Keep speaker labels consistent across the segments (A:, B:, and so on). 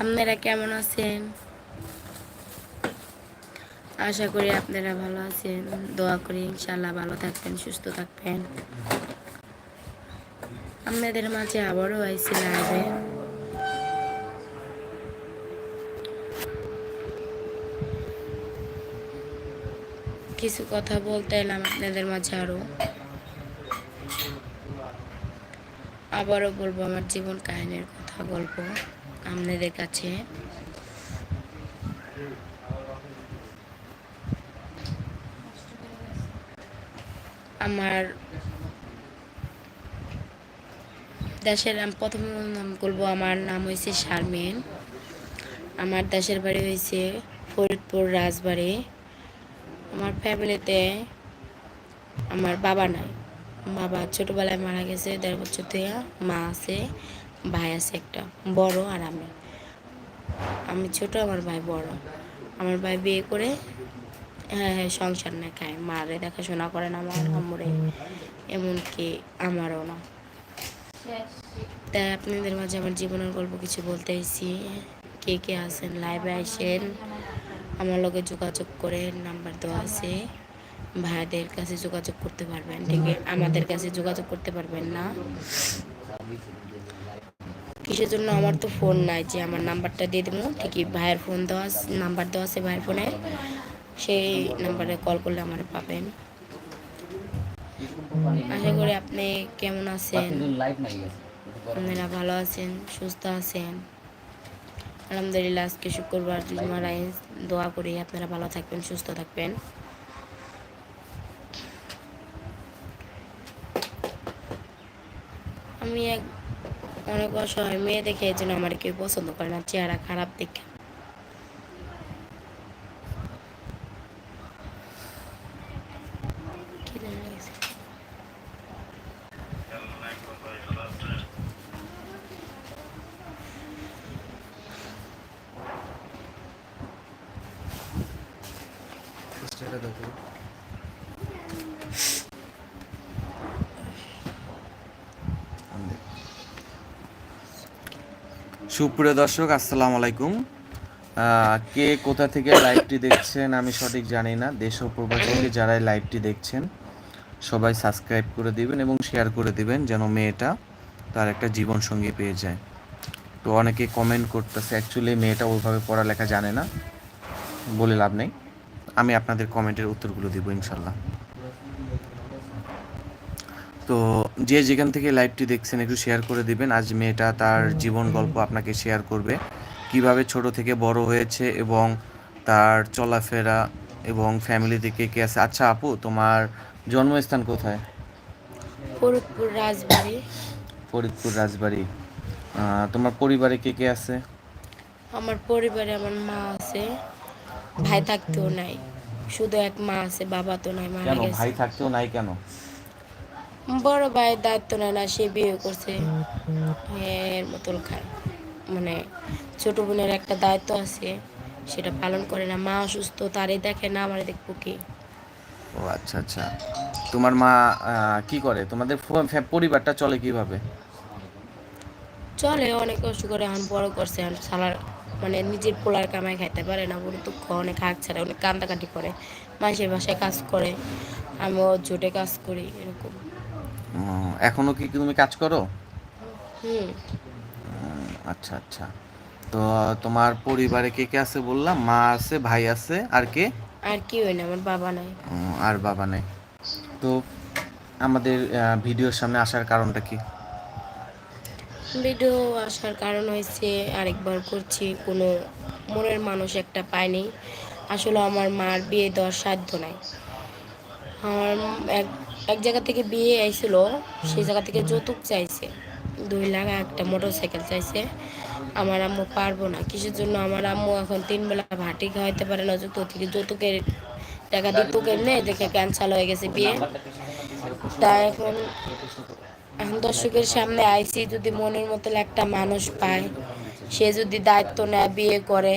A: আপনারা কেমন আছেন? আশা করি আপনারা ভালো আছেন। দোয়া করি ইনশাল্লাহ ভালো থাকবেন, সুস্থ থাকবেন। আপনাদের মাঝে আবারও আইসি লাগবে কিছু কথা বলতে এলাম আপনাদের মাঝে আরও। আবারও বলব আমার জীবন কাহিনীর কথা গল্প আপনাদের কাছে। আমার দেশের নাম, প্রথম নাম বলব, আমার নাম হয়েছে শারমিন। আমার দেশের বাড়ি হয়েছে ফরিদপুর রাজবাড়ি। আমার ফ্যামিলিতে আমার বাবা নাই। বাবা ছোটবেলায় মারা গেছে, দেড় বছর থেকে মা আছে, ভাই আছে একটা, বড় আর আমি। আমি ছোট, আমার ভাই বড়। আমার ভাই বিয়ে করে হ্যাঁ হ্যাঁ সংসার না খায়। মারে, দেখাশোনা করেন আমার আম্মুরে। এমনকি আমারও না। তাই আপনাদের মাঝে আমার জীবনের গল্প কিছু বলতে এসেছি। কে কে আছেন? লাইভে আসেন আমার লগে যোগাযোগ করে নাম্বার দেওয়া আছে। ভাইদের কাছে যোগাযোগ করতে পারবেন, ঠিক আমাদের কাছে যোগাযোগ করতে পারবেন না। কিসের জন্য আমার তো ফোন নাই, যে আমার নাম্বারটা দিয়ে দেবো। ঠিকই, ভাইয়ের ফোন দেওয়া নাম্বার দেওয়া আছে ভাইয়ের ফোনে সেই নাম্বারে কল করলে আমার পাবেন। আশা করি আপনি কেমন আছেন? আপনারা ভালো আছেন, সুস্থ আছেন। আলহামদুলিল্লাহ, আজকে শুক্রবার দোয়া করি, আপনারা ভালো থাকবেন, সুস্থ থাকবেন। আমি এক অনেক অসহায় মেয়ে দেখে এই জন্য আমার কেউ পছন্দ করে না, চেহারা খারাপ দেখে। খিদে
B: সুপ্রিয় দর্শক, আসসালামু আলাইকুম। কে কোথা থেকে লাইভটি দেখছেন আমি সঠিক জানি না। দেশ ও প্রবাস থেকে যারা লাইভটি দেখছেন, সবাই সাবস্ক্রাইব করে দিবেন এবং শেয়ার করে দিবেন যেন মেয়েটা তার একটা জীবন সঙ্গী পেয়ে যায়। তো অনেকে কমেন্ট করতেছে অ্যাকচুয়ালি মেয়েটা ওইভাবে পড়ালেখা জানে না, বলে লাভ নেই। আমি আপনাদের কমেন্টের উত্তরগুলো দিব ইনশাল্লাহ। তো যে যেখান থেকে লাইভটি দেখছেন একটু শেয়ার করে দিবেন। আজ মেয়েটা তার জীবন গল্প আপনাকে শেয়ার করবে। কীভাবে ছোট থেকে বড় হয়েছে এবং তার চলাফেরা এবং ফ্যামিলি থেকে কে আছে? আচ্ছা আপু তোমার জন্মস্থান কোথায়?
A: ফরিদপুর রাজবাড়ি।
B: ফরিদপুর রাজবাড়ি। তোমার পরিবারে কে কে আছে?
A: আমার পরিবারে আমার মা আছে। ভাই থাকতেও নাই। শুধু এক মা আছে বাবা তো নাই মারা গেছে।
B: ভাই থাকতেও নাই কেন?
A: বড় ভাইয়ের দায়িত্ব নেয় না সে বিয়ে করছে। এর মতন খায় মানে ছোট বোনের একটা দায়িত্ব আছে সেটা পালন করে না। মা অসুস্থ তারে দেখে না আমারে দেখব কি।
B: ও আচ্ছা আচ্ছা। তোমার মা কি করে? তোমাদের পরিবারটা চলে কীভাবে?
A: চলে অনেক কষ্ট করে এখন বড় করছে। এখন সালার মানে নিজের পোলার কামাই খাইতে পারে না বলে দুঃখ। অনেক হাঁক ছাড়ে অনেক কান্দাকাটি করে। মানুষের বাসায় কাজ করে। আমিও জোটে কাজ করি এরকম।
B: এখনও কি তুমি কাজ করো? আচ্ছা আচ্ছা। তো তোমার পরিবারে কে কে আছে বললাম? মা আছে ভাই আছে আর কে?
A: আর কি হয় না আমার বাবা নাই।
B: আর বাবা নেই। তো আমাদের ভিডিওর সামনে আসার কারণটা কি?
A: ভিডিও আসার কারণ হয়েছে আরেকবার করছি কোনো মনের মানুষ একটা পায়নি আসলে আমার মার বিয়ে দেওয়ার সাধ্য নাই। আমার এক এক জায়গা থেকে বিয়ে আইছিল, সেই জায়গা থেকে যৌতুক চাইছে। দুই লাখ একটা মোটর সাইকেল চাইছে। আমার আম্মু পারব না, কিসের জন্য? আমার আম্মু এখন তিন বেলা ভাটি খাওয়াইতে পারে না যৌতুক থেকে। যৌতুকের টাকা দিত কেমনে? দেখে ক্যান্সার হয়ে গেছে বিয়ে। তা এখন এখন দর্শকের সামনে আইসি, যদি মনের মতো একটা মানুষ পায়, সে যদি দায়িত্ব নেয়, বিয়ে করে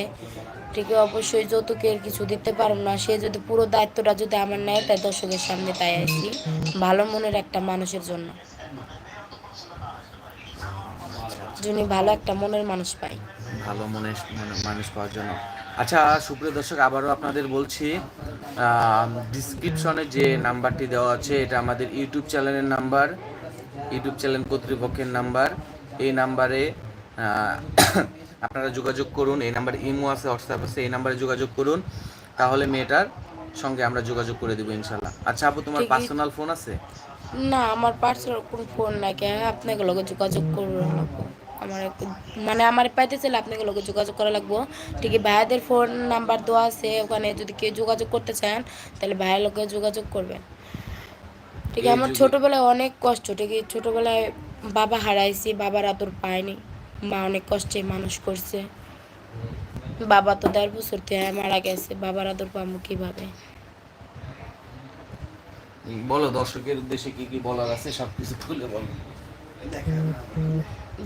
A: ঠিক অবশ্যই যৌতুকের কিছু দিতে পারব না। সে যদি পুরো দায়িত্বটা যদি আমার নেয়, তাই দর্শকের সামনে তাই আসি। ভালো মনের একটা মানুষের জন্য। যিনি ভালো একটা মনের মানুষ পাই
B: ভালো মনের মনে- মানুষ পাওয়ার জন্য। আচ্ছা সুপ্রিয় দর্শক, আবারও আপনাদের বলছি ডিসক্রিপশনে যে নাম্বারটি দেওয়া আছে, এটা আমাদের ইউটিউব চ্যানেলের নাম্বার। ইউটিউব চ্যানেল কর্তৃপক্ষের নাম্বার। এই নাম্বারে আপনারা যোগাযোগ করুন এই নাম্বারে ইমো আছে হোয়াটসঅ্যাপ আছে এই নাম্বারে যোগাযোগ করুন। তাহলে মেয়েটার সঙ্গে আমরা যোগাযোগ করে দেবো ইনশাল্লাহ আচ্ছা আপু তোমার পার্সোনাল ফোন আছে?
A: না আমার পার্সোনাল কোনো ফোন নাই কে আপনাকে লগে যোগাযোগ করব লাগবো আমার মানে আমার পাইতে চাইলে আপনাকে লগে যোগাযোগ করা লাগবো। ঠিকই ভাইয়াদের ফোন নাম্বার দেওয়া আছে ওখানে যদি কেউ যোগাযোগ করতে চান তাহলে ভাইয়ের লগে যোগাযোগ করবেন। ঠিক আমার ছোটবেলায় অনেক কষ্ট ঠিক ছোটবেলায় বাবা হারাইছি বাবার আদর পাইনি। মা অনেক কষ্টে মানুষ করছে। বাবা তো দেড় বছর থেকে মারা গেছে বাবার আদর পাবো কীভাবে?
B: বলো দর্শকের উদ্দেশ্যে কি কি বলার আছে? সবকিছু খুলে বলো।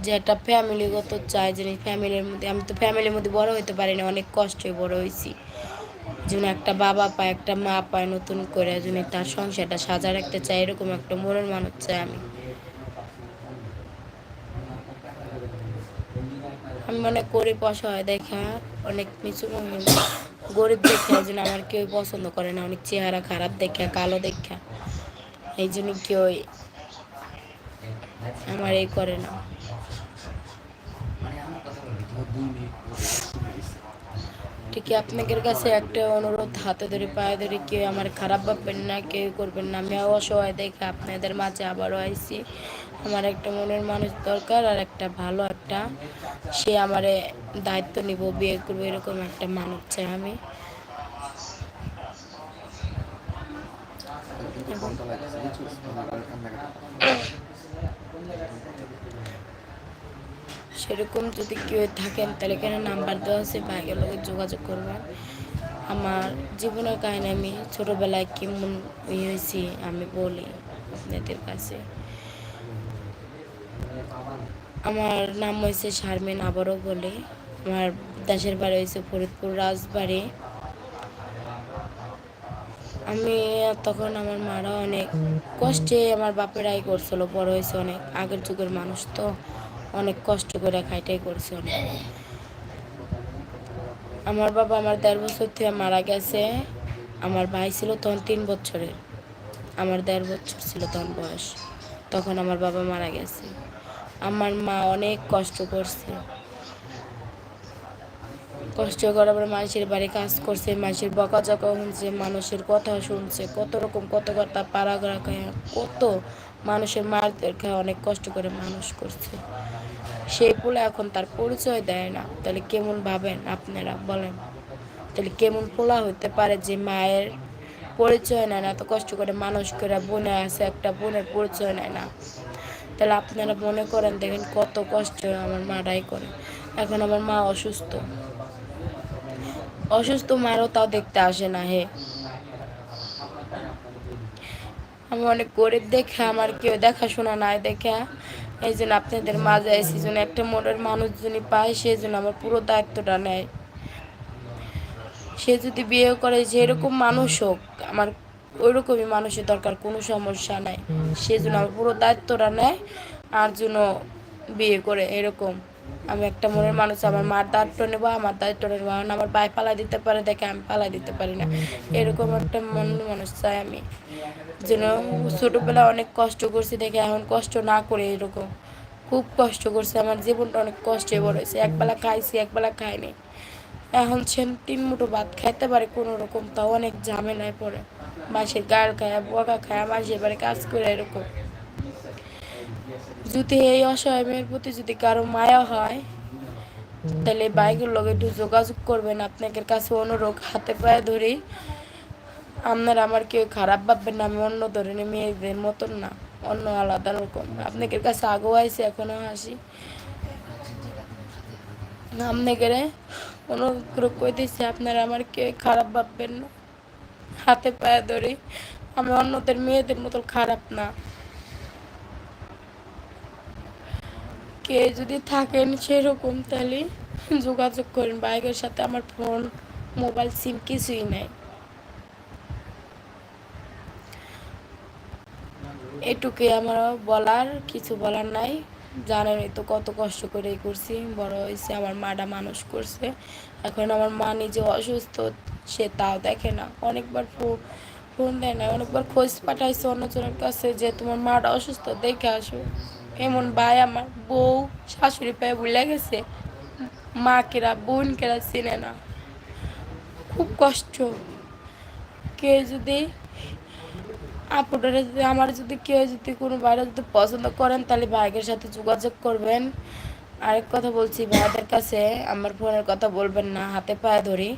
A: যে একটা ফ্যামিলিগত চাই যে ফ্যামিলির মধ্যে আমি তো ফ্যামিলির মধ্যে বড় হইতে পারি না অনেক কষ্টে বড় হয়েছি যেন একটা বাবা পায় একটা মা পায় নতুন করে যেন তার সংসারটা সাজা রাখতে চাই এরকম একটা মনের মানুষ চাই আমি আমি মনে করি হয়, দেখা অনেক মনে গরিব দেখে যেন আমার কেউ পছন্দ করে না, অনেক চেহারা খারাপ দেখে, কালো দেখা। এই জন্য কেউ আমার এই করে না। ঠিক আপনাদের কাছে একটা অনুরোধ, হাতে ধরে, পায়ে ধরে কেউ আমার খারাপ ভাববেন না, কেউ করবেন না। আমি অসহায় দেখে আপনাদের মাঝে আবারও আইছি। আমার একটা মনের মানুষ দরকার আর একটা ভালো একটা। সে আমারে দায়িত্ব নিব, বিয়ে করব, এরকম একটা মানুষ চাই আমি। সেরকম যদি কেউ থাকেন, তাহলে এখানে নাম্বার দেওয়া আছে? ভাইয়ের লোকের যোগাযোগ করবেন। আমার জীবনের কাহিনী আমি ছোটোবেলায় কেমন ইয়ে হয়েছি, আমি বলি আপনাদের কাছে। আমার নাম হয়েছে শারমিন আবারও বলে। আমার দেশের বাড়ি হয়েছে ফরিদপুর, রাজবাড়ি। আমি তখন আমার মারা অনেক কষ্টে আমার বাপেরাই করছিল, বড় হয়েছে অনেক। আগের যুগের মানুষ তো অনেক কষ্ট করে খাইটাই করছে অনেক। আমার বাবা আমার দেড় বছর থেকে মারা গেছে। আমার ভাই ছিল তখন তিন বছরের। আমার দেড় বছর ছিল তখন বয়স। তখন আমার বাবা মারা গেছে। আমার মা অনেক কষ্ট করছে। কষ্ট করার পরে মানুষের বাড়ি কাজ করছে, মানুষের বকা জকা শুনছে মানুষের কথা শুনছে, কত রকম কত কথা পাড়াগড়া খায়, কত মানুষের মারদের খায়, অনেক কষ্ট করে মানুষ করছে। সেই পোলা এখন তার পরিচয় দেয় না। তাহলে কেমন ভাবেন আপনারা, বলেন? তাহলে কেমন পোলা হতে পারে যে মায়ের পরিচয় নেয় না, এত কষ্ট করে মানুষ করে বোনে আছে, একটা বোনের পরিচয় নেয় না? তাহলে আপনারা মনে করেন, দেখেন কত কষ্ট আমার মারাই করে। এখন আমার মা অসুস্থ। অসুস্থ মারও তাও দেখতে আসে না, হে। আমি অনেক গরিব দেখে আমার কেউ দেখাশোনা নাই দেখে। এই জন্য আপনাদের মাঝে এসে জন্য একটা মনের মানুষ যিনি পায় সেই জন্য আমার পুরো দায়িত্বটা নেয়। সে যদি বিয়ে করে, যেরকম মানুষ হোক, আমার ওইরকমই মানুষের দরকার, কোনো সমস্যা নাই। সে জন্য আমার পুরো দায়িত্বটা নেয় আর জন্য বিয়ে করে, এরকম। আমি একটা মনের মানুষ, আমার মার দায়িত্ব নেব, আমার দায়িত্ব নেব। আমার ভাই পালাই দিতে পারে, দেখে আমি পালাই দিতে পারি না। এরকম একটা মন মানুষ চাই আমি। যেন ছোটোবেলায় অনেক কষ্ট করছি, দেখে এখন কষ্ট না করে এরকম। খুব কষ্ট করছে, আমার জীবনটা অনেক কষ্টে বড় হয়েছে একবেলা খাইছি, একবেলা খাইনি। এখন সে তিন মুঠো ভাত খাইতে পারে কোনো রকম, তাও অনেক ঝামেলায় পড়ে। মাসের গাল কাজ করে এরকম। যদি এই অসহায় প্রতি যদি কারও মায়া হয়, তাহলে বাইকের লগে একটু যোগাযোগ করবেন। আপনাদের কাছে অনুরোধ, হাতে পায়ে আপনার আমার কেউ খারাপ ভাববেন না, আমি অন্য ধরনের মেয়েদের মতন না, অন্য আলাদা রকম। আপনাদের কাছে আগেও আইসি এখনও আসি। আপনাদের অনুরোধ করে কইতেছি, আপনারা আমার কেউ খারাপ ভাববেন না। হাতে পায়ে ধরি। আমি অন্যদের মেয়েদের মতো খারাপ না। কে যদি থাকেন সেরকম, তাহলে যোগাযোগ করেন। বাইকের সাথে আমার ফোন, মোবাইল, সিম কিছুই নাই। এটুকুই আমার বলার, কিছু বলার নাই। জানেনই তো কত কষ্ট করে করছি। বড় হয়েছে, আমার মাটা মানুষ করছে। এখন আমার মা নিজে অসুস্থ। সে তাও দেখে না। অনেকবার ফোন দেয় না, অনেকবার খোঁজ পাঠাইছে অন্যজনের কাছে যে তোমার মাটা অসুস্থ, দেখে আসো। এমন ভাই আমার বউ, শাশুড়ি পায়ে ভুলে গেছে। মা কেরা বোন কেরা চিনে না। খুব কষ্ট। কে যদি আপুটারে যদি, আমার যদি কেউ যদি কোনো বাইরে যদি পছন্দ করেন, তাহলে ভাইয়ের সাথে যোগাযোগ করবেন। আরেক কথা বলছি, ভাইদের কাছে আমার ফোনের কথা বলবেন না, হাতে পায়ে ধরি।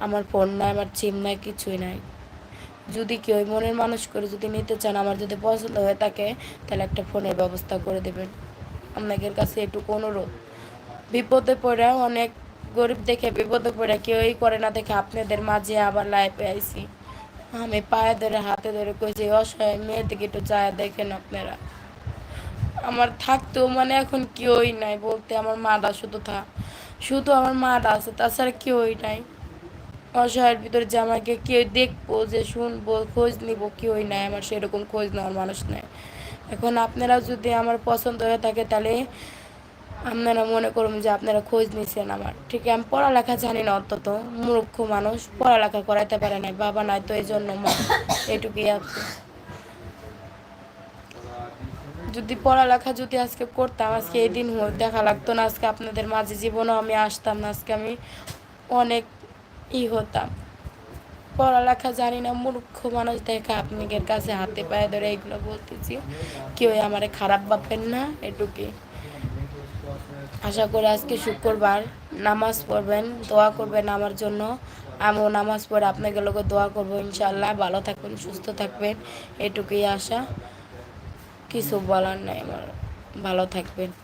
A: আমার ফোন নাই, আমার সিম নাই, কিছুই নাই। যদি কেউ মনের মানুষ করে যদি নিতে চান, আমার যদি পছন্দ হয়ে থাকে, তাহলে একটা ফোনের ব্যবস্থা করে দেবেন। আপনাদের কাছে একটু অনুরোধ। বিপদে পড়ে, অনেক গরিব দেখে বিপদে পড়ে, কেউই করে না দেখে আপনাদের মাঝে আবার লাইফে আইছি। আমি পায়ে ধরে, হাতে ধরে কইছি অসহায় মেয়ের দিকে একটু চায় দেখেন আপনারা। আমার থাকতেও মানে এখন কেউই নাই বলতে আমার মাটা শুধু থা শুধু আমার মাটা আছে, তাছাড়া কেউই নাই। অসহায়ের ভিতরে যে আমাকে কেউ দেখব, যে শুনব, খোঁজ নিব, কেউই নাই আমার, সেরকম খোঁজ নেওয়ার মানুষ নাই। এখন আপনারা যদি আমার পছন্দ হয়ে থাকে, তাহলে আপনারা মনে করুন যে আপনারা খোঁজ নিছেন আমার। ঠিক, আমি পড়ালেখা জানি না অন্তত, মূর্খ মানুষ, পড়ালেখা করাইতে পারে নাই, বাবা নাই তো এই জন্য মা এটুকুই আছে। যদি পড়ালেখা যদি আজকে করতাম, আজকে এই দিন দেখা লাগতো না, আজকে আপনাদের মাঝে জীবনও আমি আসতাম না, আজকে আমি অনেক ই হতাম। পড়ালেখা জানি না, মূর্খ মানুষ দেখা আপনাদের কাছে হাতে পায়ে ধরে এগুলো বলতেছি। কেউ আমারে খারাপ ভাববেন না, এটুকুই। আশা করি আজকে শুক্রবার নামাজ পড়বেন, দোয়া করবেন আমার জন্য। আমিও নামাজ পড়ে আপনাকে লোকে দোয়া করব ইনশাল্লাহ ভালো থাকবেন, সুস্থ থাকবেন, এটুকুই আশা। কিছু বলার নাই আমার। ভালো থাকবেন।